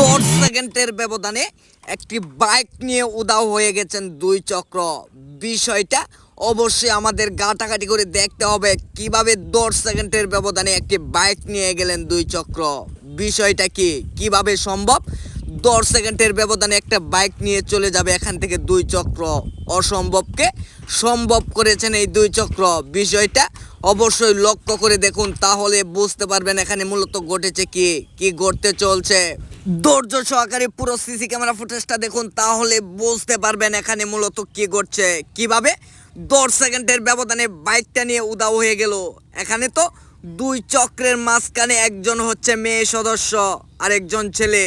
দশ সেকেন্ডের ব্যবধানে একটি বাইক নিয়ে উদাও হয়ে গেছেন দুই চক্র। বিষয়টা অবশ্যই আমাদের গাটাকাটি করে দেখতে হবে কীভাবে দশ সেকেন্ডের ব্যবধানে একটি বাইক নিয়ে গেলেন দুই চক্র। বিষয়টা কি? কীভাবে সম্ভব? দশ সেকেন্ডের ব্যবধানে একটা বাইক নিয়ে চলে যাবে এখান থেকে দুই চক্র। অসম্ভবকে সম্ভব করেছেন এই দুই চক্র। বিষয়টা অবশ্যই লক্ষ্য করে দেখুন, তাহলে বুঝতে পারবেন এখানে মূলত ঘটেছে কি? কি ঘটতে চলছে? ধৈর্য সহকারে পুরো সিসি ক্যামেরা ফুটেজটা দেখুন, তাহলে বুঝতে পারবেন এখানে মূলত কি ঘটছে। কীভাবে? দশ সেকেন্ডের ব্যবধানে বাইকটা নিয়ে উদাও হয়ে গেল। এখানে তো দুই চক্রের মাঝখানে একজন হচ্ছে মেয়ে সদস্য আর একজন ছেলে।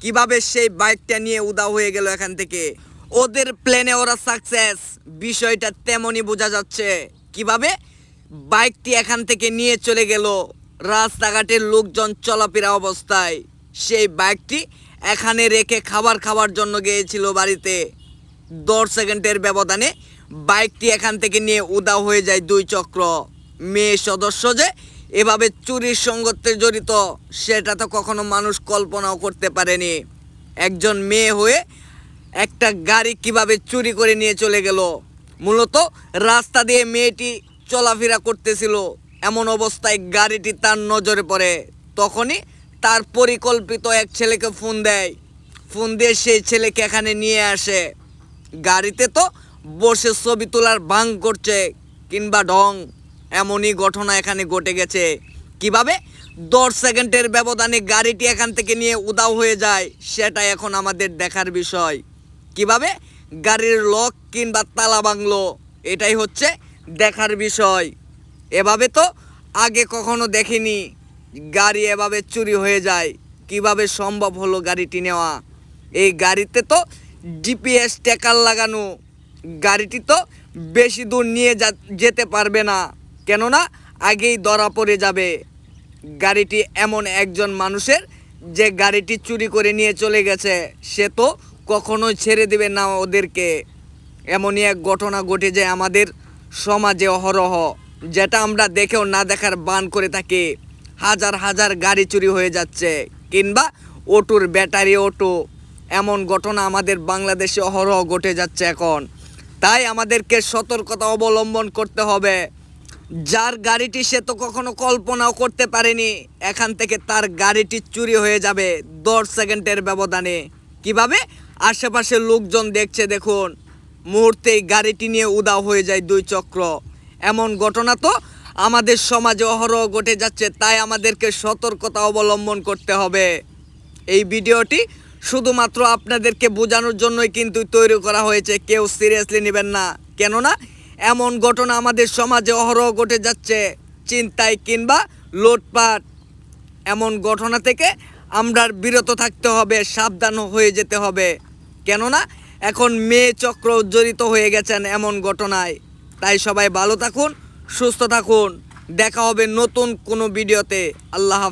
কীভাবে সেই বাইকটা নিয়ে উদাও হয়ে গেল এখান থেকে? ওদের প্লেনে ওরা সাকসেস বিষয়টা তেমনই বোঝা যাচ্ছে। কীভাবে? বাইকটি এখান থেকে নিয়ে চলে গেল। রাস্তাঘাটের লোকজন চলাফেরা অবস্থায়। সেই বাইকটি এখানে রেখে খাবার খাওয়ার জন্য গিয়েছিল বাড়িতে। দশ সেকেন্ডের ব্যবধানে বাইকটি এখান থেকে নিয়ে উদা হয়ে যায় দুই চক্র। মেয়ে সদস্য যে এভাবে চুরির সঙ্গতে জড়িত, সেটা তো কখনো মানুষ কল্পনাও করতে পারেনি। একজন মেয়ে হয়ে একটা গাড়ি কীভাবে চুরি করে নিয়ে চলে গেল। মূলত রাস্তা দিয়ে মেয়েটি চলাফেরা করতেছিল। এমন অবস্থায় গাড়িটি তার নজরে পড়ে। তখনই তার পরিকল্পিত এক ছেলেকে ফোন দেয়। ফোন দিয়ে সেই ছেলেকে এখানে নিয়ে আসে। গাড়িতে তো বসে ছবি তোলার ভাং করছে, কিংবা ঢং। এমনই ঘটনা এখানে ঘটে গেছে। কীভাবে? দশ সেকেন্ডের ব্যবধানে গাড়িটি এখান থেকে নিয়ে উদাও হয়ে যায় সেটা এখন আমাদের দেখার বিষয়। কীভাবে? গাড়ির লক কিংবা তালা বাংলো এটাই হচ্ছে দেখার বিষয়। এভাবে তো আগে কখনো দেখিনি। গাড়ি এভাবে চুরি হয়ে যায়, কীভাবে সম্ভব হলো গাড়িটি নেওয়া? এই গাড়িতে তো জিপিএস ট্যাকার লাগানো, গাড়িটি তো বেশি দূর নিয়ে যেতে পারবে না, কেননা আগেই ধরা পড়ে যাবে। গাড়িটি এমন একজন মানুষের যে গাড়িটি চুরি করে নিয়ে চলে গেছে, সে তো কখনোই ছেড়ে দেবে না ওদেরকে। এমনই এক ঘটনা ঘটে যায় আমাদের সমাজে অহরহ, যেটা আমরা দেখেও না দেখার বান করে থাকি। হাজার হাজার গাড়ি চুরি হয়ে যাচ্ছে, কিংবা অটোর ব্যাটারি অটো। এমন ঘটনা আমাদের বাংলাদেশে অহরহ ঘটে যাচ্ছে এখন। তাই আমাদেরকে সতর্কতা অবলম্বন করতে হবে। যার গাড়িটি সে তো কখনো কল্পনাও করতে পারেনি, এখান থেকে তার গাড়িটি চুরি হয়ে যাবে দশ সেকেন্ডের ব্যবধানে। কীভাবে? আশেপাশে লোকজন দেখছে, দেখুন। মুহূর্তেই গাড়িটি নিয়ে উদাও হয়ে যায় দুই চক্র। এমন ঘটনা তো আমাদের সমাজে অহরহ ঘটে যাচ্ছে, তাই আমাদেরকে সতর্কতা অবলম্বন করতে হবে। এই ভিডিওটি শুধুমাত্র আপনাদেরকে বোঝানোর জন্যই কিন্তু তৈরি করা হয়েছে, কেউ সিরিয়াসলি নেবেন না। কেননা, এমন ঘটনা আমাদের সমাজে অহরহ ঘটে যাচ্ছে, চিন্তায় কিংবা লোটপাট। এমন ঘটনা থেকে আমরা বিরত থাকতে হবে, সাবধান হয়ে যেতে হবে। কেননা, এখন মেয়ে চক্র জড়িত হয়ে গেছেন এমন ঘটনায়। তাই সবাই ভালো থাকুন সুস্থ থাকুন। দেখা হবে নতুন কোনো ভিডিওতে। আল্লাহ হাফেজ।